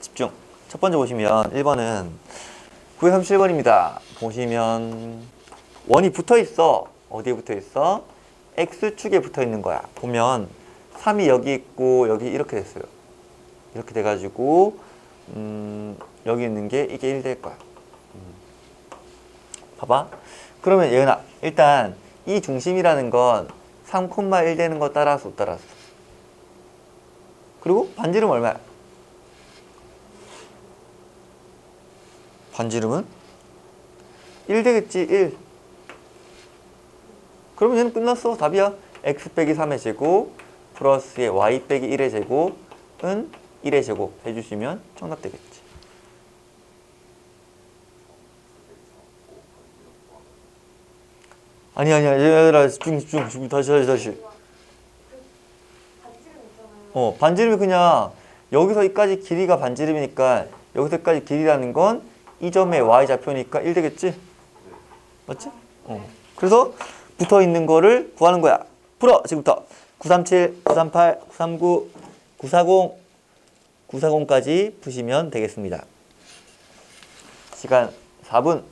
집중. 첫 번째 보시면 1번은 937번입니다. 보시면 원이 붙어 있어. 어디에 붙어 있어? x축에 붙어 있는 거야. 보면 3이 여기 있고 여기 이렇게 됐어요. 이렇게 돼 가지고 음, 여기 있는 게 이게 1 될 거야. 음. 봐봐. 그러면 예은아, 일단 이 중심이라는 건 3,1 되는 거 따라서 못 따라서. 그리고 반지름 얼마야? 반지름은 1 되겠지, 1. 그러면 얘는 끝났어. 답이야. x 빼기 3의 제곱 플러스의 y 빼기 1의 제곱은 1의 제곱 해주시면 정답 되겠지. 아니 아니야 얘들아 집중 집중 집중 다시 다시 다시 어 반지름이 그냥 여기서 여기까지 길이가 반지름이니까 여기서 여기까지 길이라는 건 이 점의 y 좌표니까 1 되겠지? 맞지? 어. 그래서 붙어 있는 거를 구하는 거야. 풀어 지금부터. 937, 938, 939, 940 940까지 푸시면 되겠습니다. 시간 4분